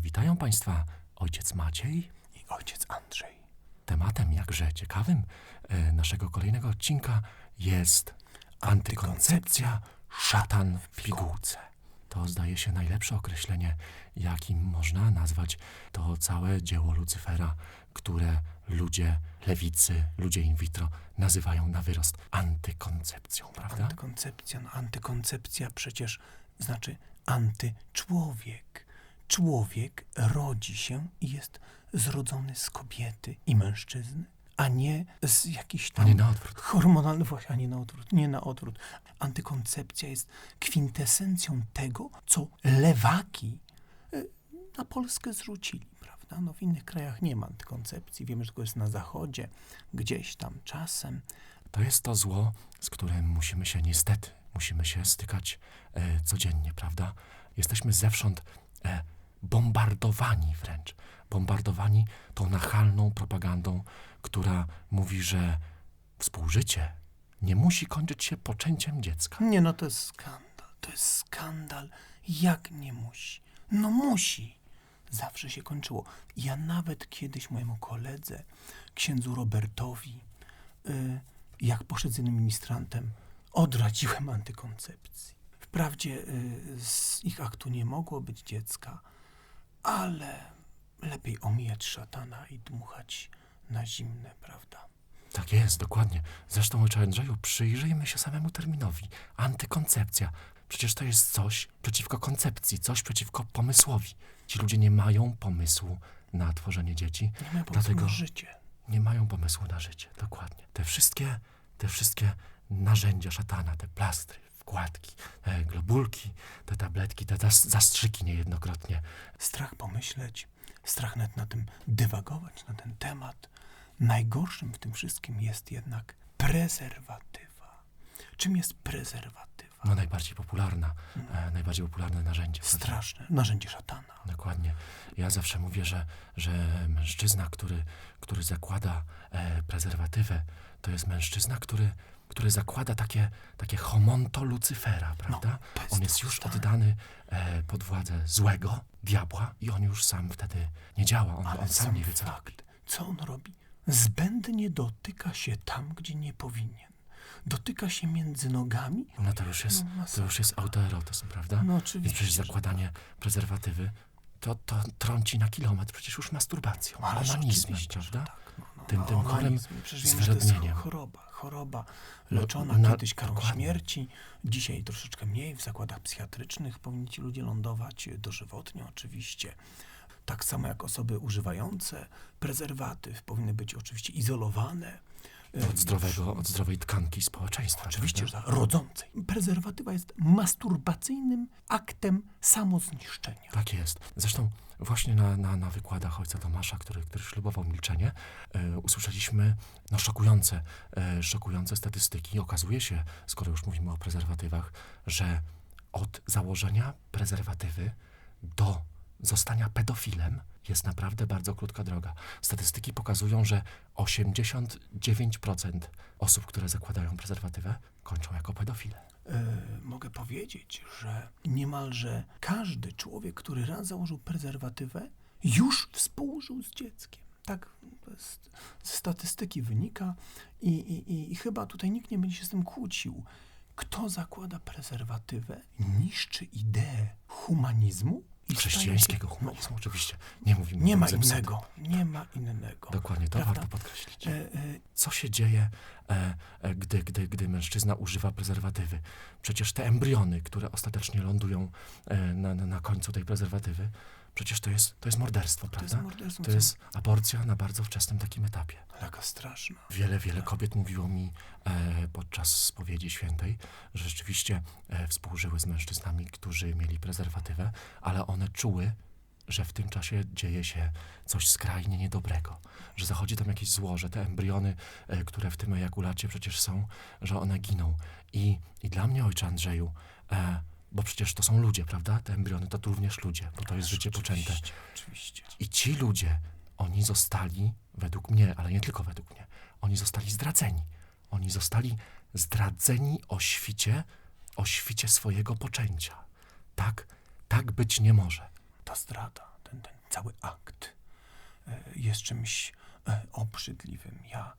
Witają Państwa ojciec Maciej. i ojciec Andrzej. Tematem jakże ciekawym e, naszego kolejnego odcinka jest antykoncepcja, szatan w pigułce. To zdaje się najlepsze określenie, jakim można nazwać to całe dzieło Lucyfera, które ludzie lewicy, ludzie in vitro nazywają na wyrost antykoncepcją, prawda? Antykoncepcja, no antykoncepcja przecież znaczy antyczłowiek. Człowiek rodzi się i jest zrodzony z kobiety i mężczyzny, a nie z jakichś A tam nie na odwrót. hormonalny, właśnie, a nie na odwrót, nie na odwrót. Antykoncepcja jest kwintesencją tego, co lewaki e, na Polskę zrzucili, prawda? No w innych krajach nie ma antykoncepcji, wiemy, że tylko jest na zachodzie, gdzieś tam czasem. To jest to zło, z którym musimy się niestety, musimy się stykać e, codziennie, prawda? Jesteśmy zewsząd e, bombardowani wręcz, bombardowani tą nachalną propagandą, która mówi, że współżycie nie musi kończyć się poczęciem dziecka. Nie, no to jest skandal, to jest skandal. Jak nie musi? No musi. Zawsze się kończyło. Ja nawet kiedyś mojemu koledze, księdzu Robertowi, y, jak poszedł z jednym ministrantem, odradziłem antykoncepcji. Wprawdzie y, z ich aktu nie mogło być dziecka, ale lepiej omijać szatana i dmuchać na zimne, prawda? Tak jest, dokładnie. Zresztą, ojcze Andrzeju, przyjrzyjmy się samemu terminowi. Antykoncepcja. Przecież to jest coś przeciwko koncepcji, coś przeciwko pomysłowi. Ci ludzie nie mają pomysłu na tworzenie dzieci. Nie mają pomysłu Dlatego na życie. nie mają pomysłu na życie. Dokładnie. Te wszystkie, te wszystkie narzędzia szatana, te plastry, wkładki, te globulki, te tabletki, te zas- zastrzyki niejednokrotnie. Strach pomyśleć, strach nawet na tym dywagować, na ten temat. Najgorszym w tym wszystkim jest jednak prezerwatywa. Czym jest prezerwatywa? No najbardziej popularna, e, najbardziej popularne narzędzie. prawda? Straszne narzędzie szatana. Dokładnie. Ja zawsze mówię, że, że mężczyzna, który, który zakłada e, prezerwatywę, to jest mężczyzna, który, który zakłada takie, takie homonto Lucyfera, prawda? to jest on jest już tak. oddany e, pod władzę złego, diabła i on już sam wtedy nie działa, on, Ale on sam nie wie, co fakt, co on robi? Zbędnie dotyka się tam, gdzie nie powinien. Dotyka się między nogami. No to już jest, No, to już jest autoerotyzm, prawda? No Więc oczywiście. przecież że zakładanie prezerwatywy to, to trąci na kilometr przecież już masturbacją, Ależ onanizmem, prawda? Tak, no, no, Tym- no, tym chorym zwyrodnieniem. choroba, choroba No, leczona na- kiedyś karą dokładnie. śmierci, dzisiaj troszeczkę mniej, w zakładach psychiatrycznych powinni ci ludzie lądować dożywotnie oczywiście. Tak samo jak osoby używające prezerwatyw powinny być oczywiście izolowane. Od, zdrowego, od zdrowej tkanki społeczeństwa. Oczywiście, prawda? że rodzącej. Prezerwatywa jest masturbacyjnym aktem samozniszczenia. Tak jest. Zresztą właśnie na, na, na wykładach ojca Tomasza, który, który ślubował milczenie, e, usłyszeliśmy no, szokujące, e, szokujące statystyki. Okazuje się, skoro już mówimy o prezerwatywach, że od założenia prezerwatywy do zostania pedofilem jest naprawdę bardzo krótka droga. Statystyki pokazują, że 89% osób, które zakładają prezerwatywę, kończą jako pedofile. E, mogę powiedzieć, że niemalże każdy człowiek, który raz założył prezerwatywę, już współżył z dzieckiem. Tak jest, z statystyki wynika i, i, i chyba tutaj nikt nie będzie się z tym kłócił. Kto zakłada prezerwatywę, niszczy ideę humanizmu Chrześcijańskiego humanizmu, oczywiście. Nie mówimy Nie ma innego, nie ma innego. Dokładnie, to Prawda? warto podkreślić. E, e, Co się dzieje, e, e, gdy, gdy, gdy mężczyzna używa prezerwatywy? Przecież te embriony, które ostatecznie lądują e, na, na końcu tej prezerwatywy, przecież to jest, to jest morderstwo, to jest prawda? morderstwo. To jest aborcja na bardzo wczesnym takim etapie. Taka straszna. Wiele, wiele kobiet mówiło mi e, podczas spowiedzi świętej, że rzeczywiście e, współżyły z mężczyznami, którzy mieli prezerwatywę, ale one czuły, że w tym czasie dzieje się coś skrajnie niedobrego, że zachodzi tam jakieś zło, że te embriony, e, które w tym ejakulacie przecież są, że one giną. I, i dla mnie, ojcze Andrzeju, e, bo przecież to są ludzie, prawda? Te embriony to również ludzie, bo to jest życie poczęte. Oczywiście. I ci ludzie, oni zostali, według mnie, ale nie tylko według mnie, oni zostali zdradzeni. Oni zostali zdradzeni o świcie, o świcie swojego poczęcia. Tak, tak być nie może. Ta zdrada, ten, ten cały akt e, jest czymś e, obrzydliwym. Ja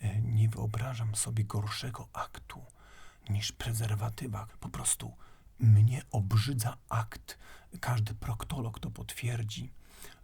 e, nie wyobrażam sobie gorszego aktu niż prezerwatywa. Po prostu mnie obrzydza akt. Każdy proktolog to potwierdzi,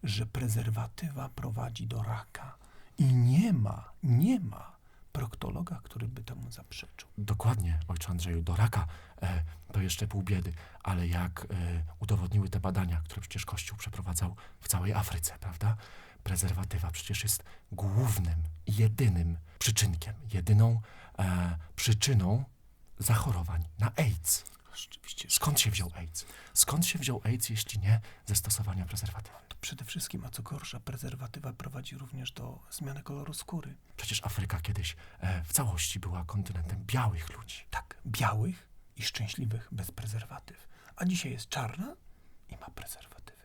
że prezerwatywa prowadzi do raka. I nie ma, nie ma proktologa, który by temu zaprzeczył. Dokładnie, ojcze Andrzeju, do raka e, to jeszcze pół biedy, ale jak e, udowodniły te badania, które przecież Kościół przeprowadzał w całej Afryce, prawda? Prezerwatywa przecież jest głównym jedynym przyczynkiem, jedyną e, przyczyną zachorowań na AIDS. Rzeczywiście. Skąd się wziął AIDS? Skąd się wziął AIDS, jeśli nie ze stosowania prezerwatywy? To przede wszystkim, a co gorsza, prezerwatywa prowadzi również do zmiany koloru skóry. Przecież Afryka kiedyś e, w całości była kontynentem białych ludzi. Tak, białych i szczęśliwych bez prezerwatyw. A dzisiaj jest czarna i ma prezerwatywy.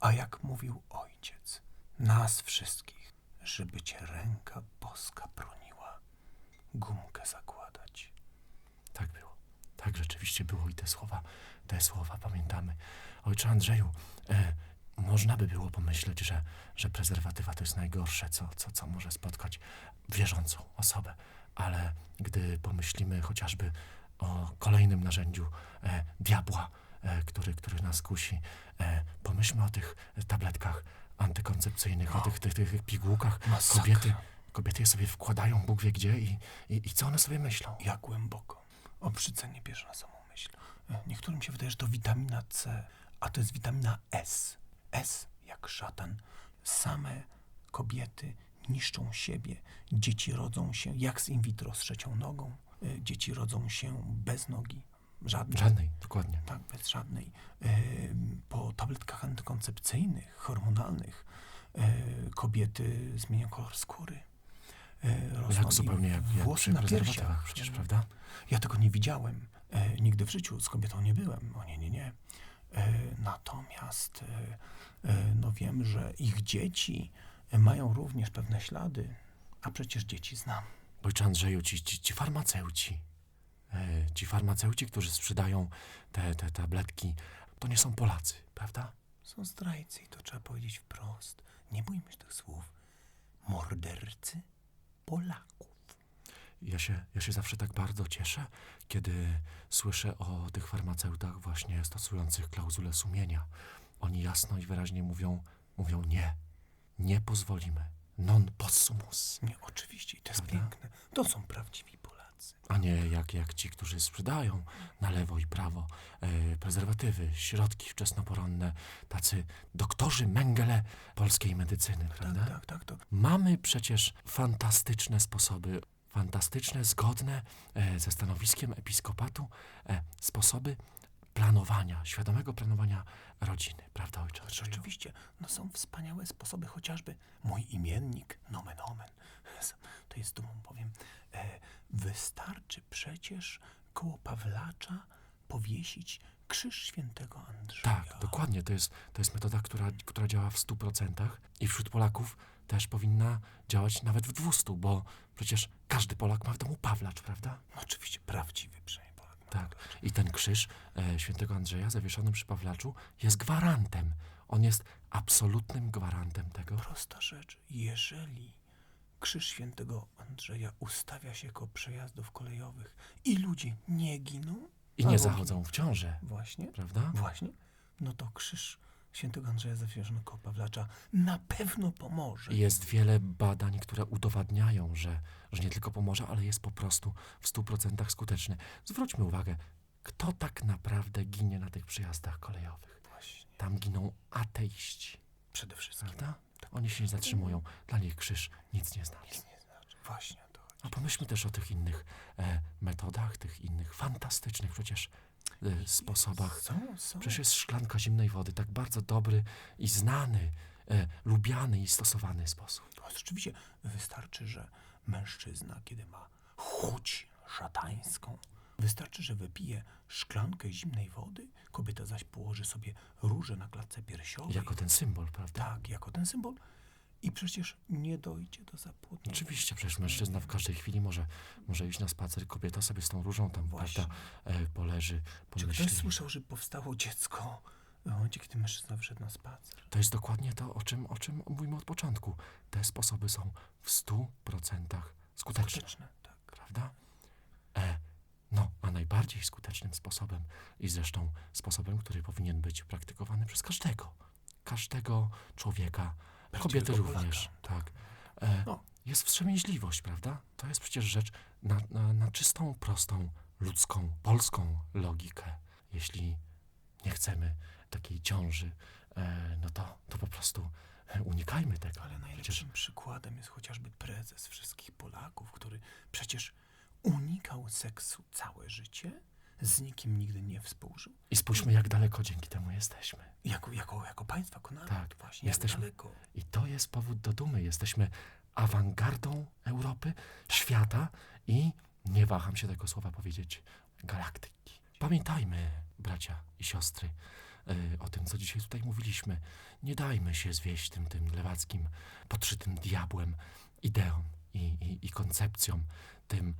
A jak mówił ojciec, nas wszystkich, żeby cię ręka boska broniła, gumkę zakładać. Tak rzeczywiście było i te słowa, te słowa pamiętamy. Ojcze Andrzeju, e, można by było pomyśleć, że, że prezerwatywa to jest najgorsze, co, co, co może spotkać wierzącą osobę. Ale gdy pomyślimy chociażby o kolejnym narzędziu e, diabła, e, który, który nas kusi, e, pomyślmy o tych tabletkach antykoncepcyjnych, o tych, tych, tych pigułkach. Masakra. Kobiety, kobiety je sobie wkładają Bóg wie gdzie i, i, i co one sobie myślą? Jak głęboko. Obrzydzenie bierze na samą myśl. E, Niektórym się wydaje, że to witamina C, a to jest witamina S. S jak szatan. Same kobiety niszczą siebie. Dzieci rodzą się jak z in vitro z trzecią nogą. E, Dzieci rodzą się bez nogi. Żadnej. Żadnej, dokładnie. Tak, bez żadnej. E, Po tabletkach antykoncepcyjnych, hormonalnych kobiety zmieniają kolor skóry. E, rosną Jak im zupełnie jak, jak włosy na piersiach. przecież, prawda? Ja tego nie widziałem. E, nigdy w życiu z kobietą nie byłem. O nie, nie, nie. E, natomiast e, e, no wiem, że ich dzieci e, mają również pewne ślady, a przecież dzieci znam. Ojcze Andrzeju, ci, ci, ci farmaceuci, e, ci farmaceuci, którzy sprzedają te, te tabletki, to nie są Polacy, prawda? Są zdrajcy i to trzeba powiedzieć wprost. Nie bójmy się tych słów. Mordercy Polaków. Ja się, ja się zawsze tak bardzo cieszę, kiedy słyszę o tych farmaceutach właśnie stosujących klauzulę sumienia. Oni jasno i wyraźnie mówią, mówią nie, nie pozwolimy, non possumus. Nie, oczywiście, i to jest Prawda? piękne. To są prawdziwi A nie jak, jak ci, którzy sprzedają na lewo i prawo e, prezerwatywy, środki wczesnoporonne, tacy doktorzy Mengele polskiej medycyny, prawda? Tak, tak, tak. To Mamy przecież fantastyczne sposoby, fantastyczne, zgodne e, ze stanowiskiem episkopatu e, sposoby planowania, świadomego planowania rodziny, prawda ojcze? Andrzeju? Rzeczywiście, no są wspaniałe sposoby, chociażby mój imiennik, nomen omen, to jest dumą powiem, e, wystarczy przecież koło Pawlacza powiesić krzyż świętego Andrzeja. Tak, dokładnie. To jest, to jest metoda, która, która działa w 100% i wśród Polaków też powinna działać nawet w 200, bo przecież każdy Polak ma w domu Pawlacz, prawda? No, oczywiście prawdziwy przynajmniej Polak. Tak. I ten krzyż e, świętego Andrzeja zawieszony przy Pawlaczu jest gwarantem. On jest absolutnym gwarantem tego. Prosta rzecz, jeżeli krzyż świętego Andrzeja ustawia się koło przejazdów kolejowych i ludzie nie giną, I nie zachodzą w ciążę, Właśnie, prawda? Właśnie. No to krzyż świętego Andrzeja zawieszony koło Pawlacza na pewno pomoże. Jest wiele badań, które udowadniają, że, że nie tylko pomoże, ale jest po prostu w 100% skuteczny. Zwróćmy uwagę, kto tak naprawdę ginie na tych przyjazdach kolejowych. Właśnie. Tam giną ateiści, Przede wszystkim. prawda? Oni się nie zatrzymują. Dla nich krzyż nic nie znaczy. Nic nie znaczy. Właśnie to. A pomyślmy też o tych innych e, metodach, tych innych fantastycznych przecież e, sposobach. Są, są. Przecież jest szklanka zimnej wody, tak bardzo dobry i znany, e, lubiany i stosowany sposób. To rzeczywiście wystarczy, że mężczyzna, kiedy ma chuć szatańską, wystarczy, że wypije szklankę zimnej wody, kobieta zaś położy sobie róże na klatce piersiowej. Jako ten symbol, prawda? Tak, jako ten symbol. I przecież nie dojdzie do zapłodnienia. Oczywiście, przecież mężczyzna w każdej chwili może, może iść na spacer, kobieta sobie z tą różą tam, Właśnie. prawda, e, poleży, Czy pomyśli. ktoś słyszał, że powstało dziecko w momencie, kiedy mężczyzna wyszedł na spacer? To jest dokładnie to, o czym, o czym mówimy od początku. Te sposoby są w stu procentach skuteczne, Skuteczne, tak. prawda? Najbardziej skutecznym sposobem i zresztą sposobem, który powinien być praktykowany przez każdego, każdego człowieka, kobiety również, Polaka, tak. E, No. Jest wstrzemięźliwość, prawda? To jest przecież rzecz na, na, na czystą, prostą, ludzką, polską logikę. Jeśli nie chcemy takiej ciąży, e, no to, to po prostu e, unikajmy tego. Ale najlepszym Przecież przykładem jest chociażby prezes wszystkich Polaków, który przecież unikał seksu całe życie, z nikim nigdy nie współżył. I spójrzmy, jak daleko dzięki temu jesteśmy. Jako, jako, jako państwo, jako naród Tak, właśnie, jesteśmy- daleko. I to jest powód do dumy. Jesteśmy awangardą Europy, świata i nie waham się tego słowa powiedzieć galaktyki. Pamiętajmy, bracia i siostry, y, o tym, co dzisiaj tutaj mówiliśmy. Nie dajmy się zwieść tym, tym lewackim, podszytym diabłem, ideom i, i, i koncepcjom, tym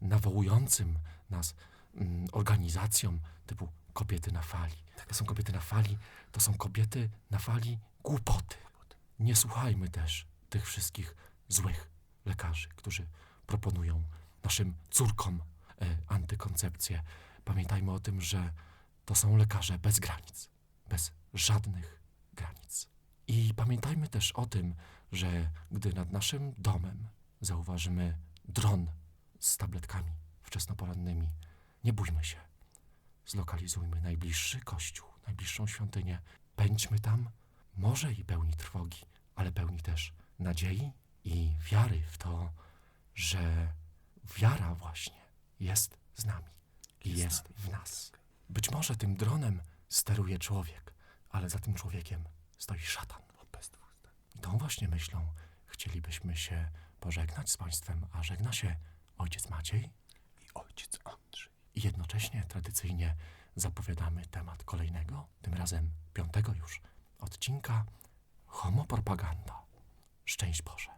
nawołującym nas mm, organizacjom typu kobiety na fali. To są kobiety na fali, to są kobiety na fali głupoty. Nie słuchajmy też tych wszystkich złych lekarzy, którzy proponują naszym córkom e, antykoncepcję. Pamiętajmy o tym, że to są lekarze bez granic, bez żadnych granic. I pamiętajmy też o tym, że gdy nad naszym domem zauważymy dron z tabletkami wczesnoporannymi, nie bójmy się. Zlokalizujmy najbliższy kościół, najbliższą świątynię. Pędźmy tam, może i pełni trwogi, ale pełni też nadziei i wiary w to, że wiara właśnie jest z nami i Jest jest nami, w nas. Być może tym dronem steruje człowiek, ale za tym człowiekiem stoi szatan. I tą właśnie myślą chcielibyśmy się pożegnać z Państwem, a żegna się ojciec Maciej I ojciec Andrzej. i jednocześnie tradycyjnie zapowiadamy temat kolejnego, tym razem piątego już odcinka Homopropaganda. Szczęść Boże.